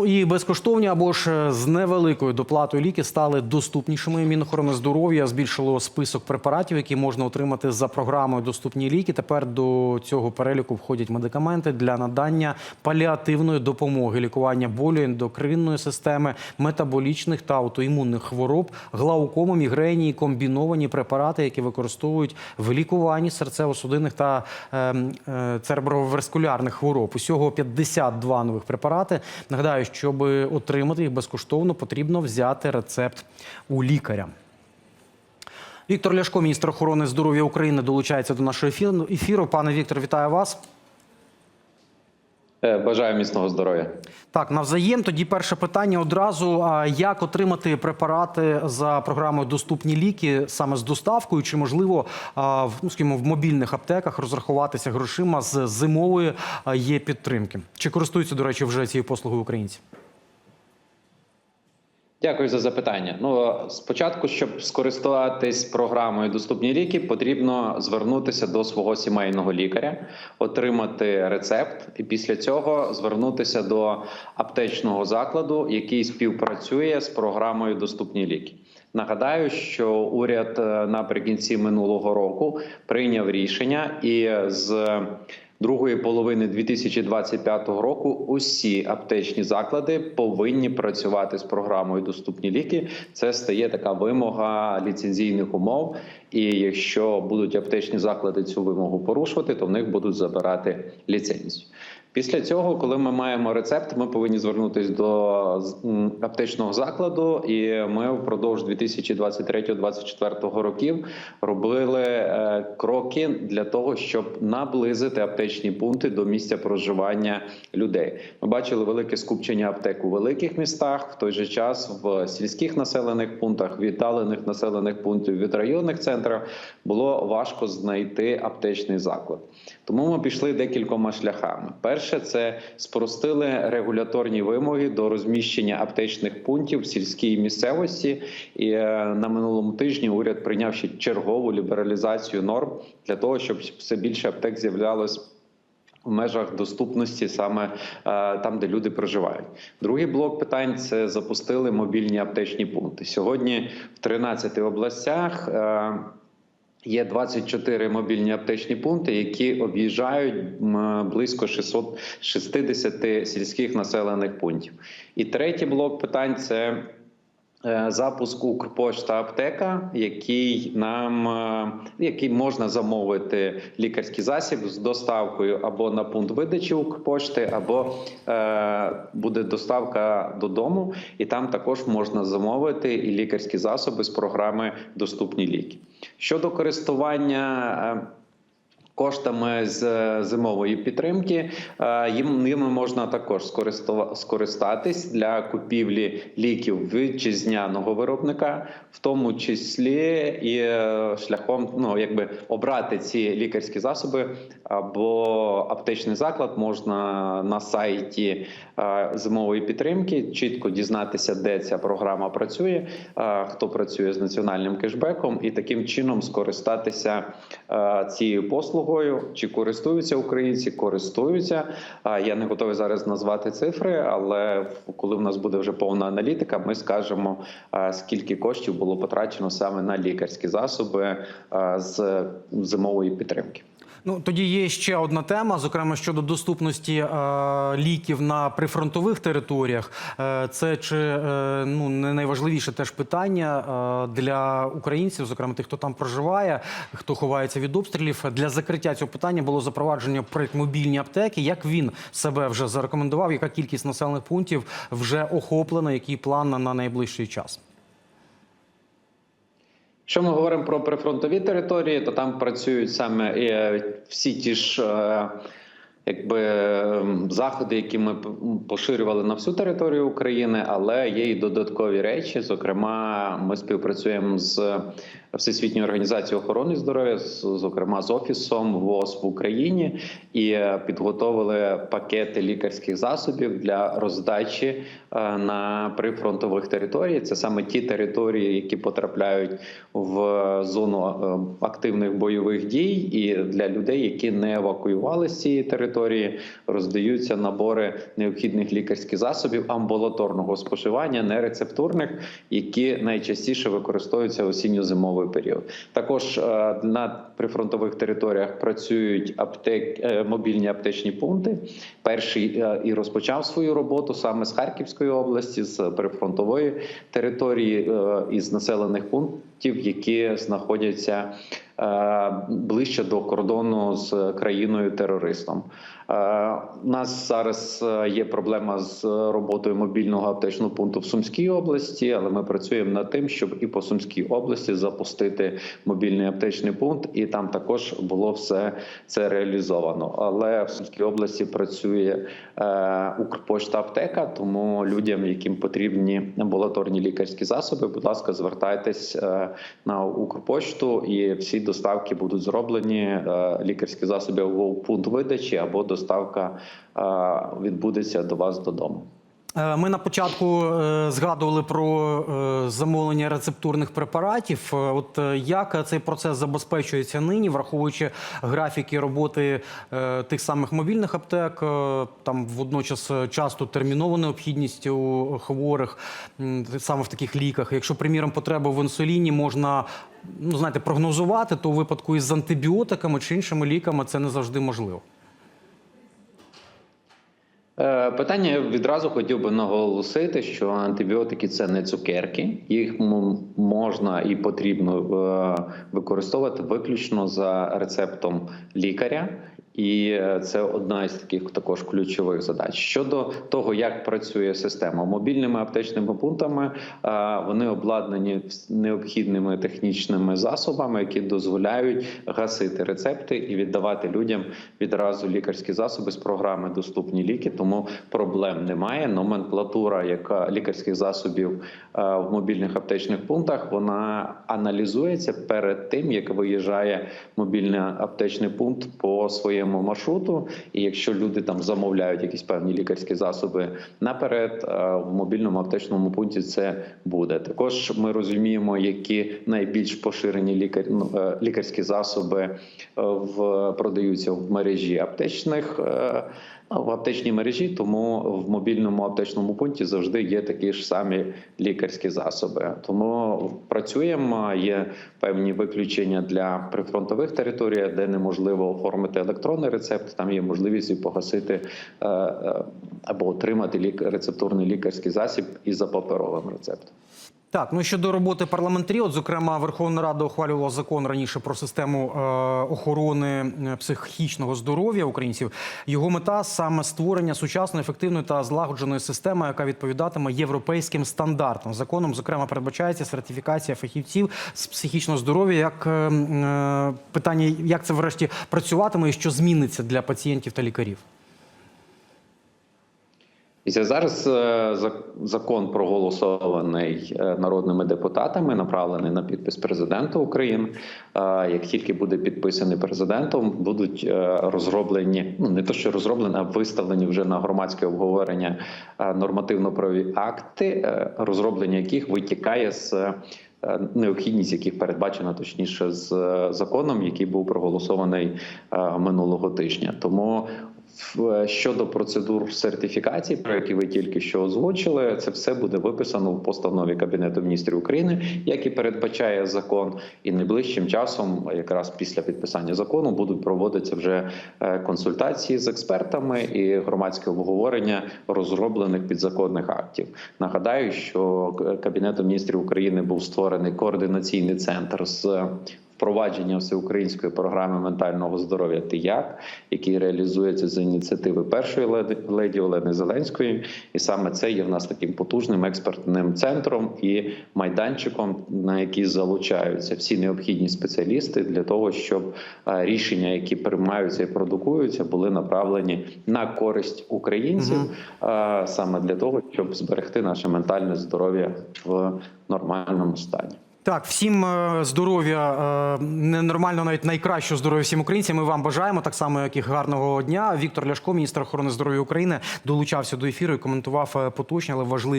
Ну і безкоштовні або ж е, з невеликою доплатою ліки стали доступнішими. Мінохорони здоров'я збільшило список препаратів, які можна отримати за програмою Доступні ліки. Тепер до цього переліку входять медикаменти для надання паліативної допомоги, лікування болю ендокринної системи, метаболічних та аутоімунних хвороб, глаукому, мігрені, і комбіновані препарати, які використовують в лікуванні серцево-судинних та ем, е, цереброваскулярних хвороб. Усього 52 нових препарати. Нагадаю, щоб отримати їх безкоштовно, потрібно взяти рецепт у лікаря. Віктор Ляшко, міністр охорони здоров'я України, долучається до нашого ефіру. Пане Віктор, вітаю вас. Е, Бажаю міцного здоров'я. Так, навзаєм. Тоді перше питання одразу: як отримати препарати за програмою Доступні ліки саме з доставкою? Чи можливо в ну, скажімо, в мобільних аптеках розрахуватися грошима з зимової є підтримки? Чи користуються, до речі, вже цією послугою українці? Дякую за запитання. Ну спочатку, щоб скористуватись програмою Доступні ліки, потрібно звернутися до свого сімейного лікаря, отримати рецепт, і після цього звернутися до аптечного закладу, який співпрацює з програмою Доступні ліки. Нагадаю, що уряд е, наприкінці минулого року прийняв рішення і з другої половини 2025 року усі аптечні заклади повинні працювати з програмою Доступні ліки. Це стає така вимога ліцензійних умов. І якщо будуть аптечні заклади цю вимогу порушувати, то в них будуть забирати ліцензію. Після цього, коли ми маємо рецепт, ми повинні звернутися до аптечного закладу, і ми впродовж 2023-2024 років робили е, кроки для того, щоб наблизити аптечні пункти до місця проживання людей. Ми бачили велике скупчення аптек у великих містах, в той же час в сільських населених пунктах, віддалених населених пунктів від районних центрів було важко знайти аптечний заклад. Тому ми пішли декількома шляхами. Перше, це спростили регуляторні вимоги до розміщення аптечних пунктів в сільській місцевості. І е, на минулому тижні уряд прийняв ще чергову лібералізацію норм для того, щоб все більше аптек з'являлось. В межах доступності саме е, там, де люди проживають. Другий блок питань це запустили мобільні аптечні пункти. Сьогодні в 13 областях. Є 24 мобільні аптечні пункти, які об'їжджають близько 660 сільських населених пунктів. І третій блок питань це запуск Укрпошта аптека, який нам е, який можна замовити лікарський засіб з доставкою або на пункт видачі Укрпошти, або е, буде доставка додому, і там також можна замовити і лікарські засоби з програми Доступні ліки. Щодо користування. Коштами з е, зимової підтримки е, їм ними можна також скористатись для купівлі ліків вітчизняного виробника, в тому числі і е, шляхом ну якби обрати ці лікарські засоби або аптечний заклад можна на сайті зимової підтримки чітко дізнатися, де ця програма працює, хто працює з національним кешбеком, і таким чином скористатися цією послугою. Чи користуються українці? Користуються. Я не готовий зараз назвати цифри, але коли в нас буде вже повна аналітика, ми скажемо скільки коштів було потрачено саме на лікарські засоби з зимової підтримки. Ну тоді є ще одна тема, зокрема щодо доступності е, ліків на прифронтових територіях. Е, це чи е, ну не найважливіше теж питання е, для українців, зокрема тих, хто там проживає, хто ховається від обстрілів. Для закриття цього питання було запровадження проект мобільні аптеки. Як він себе вже зарекомендував? Яка кількість населених пунктів вже охоплена? Який план на найближчий час? Якщо ми говоримо про прифронтові території, то там працюють саме е, всі ті ж е, якби ем, заходи, які ми поширювали на всю територію України, але є і додаткові речі. Зокрема, ми співпрацюємо з Всесвітньої організації охорони здоров'я, зокрема з офісом ВОЗ в Україні, і е, підготовили пакети лікарських засобів для роздачі е, на прифронтових територіях. Це саме ті території, які потрапляють в зону е, активних бойових дій, і для людей, які не евакуювали з цієї території, роздаються набори необхідних лікарських засобів амбулаторного споживання, нерецептурних, які найчастіше використовуються осінньо-зимовий період. Також е, на прифронтових територіях працюють аптек, е, мобільні аптечні пункти. Перший е, і розпочав свою роботу саме з Харківської області, з прифронтової території із населених пунктів, які знаходяться ближче до кордону з країною терористом. Е, У нас зараз е, є проблема з роботою мобільного аптечного пункту в Сумській області, але ми працюємо над тим, щоб і по Сумській області запустити мобільний аптечний пункт, і там також було все це реалізовано. Але в Сумській області працює е, Укрпошта аптека, тому людям, яким потрібні амбулаторні лікарські засоби, будь ласка, звертайтесь на Укрпошту, і всі доставки будуть зроблені. Лікарські засоби в пункт видачі або доставка е, відбудеться до вас додому. Е, Ми на початку е, згадували про замовлення рецептурних препаратів. От як цей процес забезпечується нині, враховуючи графіки роботи тих самих мобільних аптек, там водночас часто термінова необхідність у хворих саме в таких ліках. Якщо, приміром, потреба в інсуліні можна ну знаєте, прогнозувати, то у випадку із антибіотиками чи іншими ліками це не завжди можливо. Е, Питання відразу хотів би наголосити, що антибіотики це не цукерки, їх можна і потрібно е, використовувати виключно за рецептом лікаря. І е, це одна із таких також ключових задач. Щодо того, як працює система мобільними аптечними пунктами, е, вони обладнані необхідними технічними засобами, які дозволяють гасити рецепти і віддавати людям відразу лікарські засоби з програми Доступні ліки. Тому проблем немає. Номенклатура, яка лікарських засобів е, в мобільних аптечних пунктах, вона аналізується перед тим, як виїжджає мобільний аптечний пункт по своєму маршруту. І якщо люди там замовляють якісь певні лікарські засоби наперед, е, в мобільному аптечному пункті це буде. Також ми розуміємо, які найбільш поширені лікар... ну, е, лікарські засоби е, в продаються в мережі аптечних. В аптечній мережі, тому в мобільному аптечному пункті завжди є такі ж самі лікарські засоби. Тому працюємо. Є певні виключення для прифронтових територій, де неможливо оформити електронний рецепт. Там є можливість і погасити е, е, або отримати рецептурний лікарський засіб і за паперовим рецептом. Так, ну щодо роботи парламентарів, от, зокрема, Верховна Рада ухвалювала закон раніше про систему е, охорони е, психічного здоров'я українців. Його мета саме створення сучасної, ефективної та злагодженої системи, яка відповідатиме європейським стандартам. Законом, зокрема, передбачається сертифікація фахівців з психічного здоров'я. Як е, питання, як це врешті працюватиме і що зміниться для пацієнтів та лікарів? І зараз е, закон проголосований е, народними депутатами, направлений на підпис президента України. Е, Як тільки буде підписаний президентом, будуть розроблені ну не то, що розроблені, а виставлені вже на громадське обговорення нормативно-правові акти, розроблення яких витікає з. Необхідність яких передбачена точніше з законом, який був проголосований минулого тижня, тому Щодо процедур сертифікації, про які ви тільки що озвучили, це все буде виписано в постанові Кабінету міністрів України, як і передбачає закон. І найближчим часом, якраз після підписання закону, будуть проводитися вже е, консультації з експертами і громадське обговорення розроблених підзаконних актів. Нагадаю, що Кабінетом міністрів України був створений координаційний центр з впровадження всеукраїнської програми ментального здоров'я «Ти-як», який реалізується з ініціативи першої леді, леді Олени Зеленської, і саме це є в нас таким потужним експертним центром і майданчиком, на який залучаються всі необхідні спеціалісти для того, щоб е, рішення, які приймаються і продукуються, були направлені на користь українців, е, саме для того, щоб зберегти наше ментальне здоров'я в нормальному стані. Так, всім е, здоров'я, е, ненормально, навіть найкращого здоров'я всім українцям. Ми вам бажаємо так само, як і гарного дня. Віктор Ляшко, міністр охорони здоров'я України, долучався до ефіру і коментував е, поточні, але важливі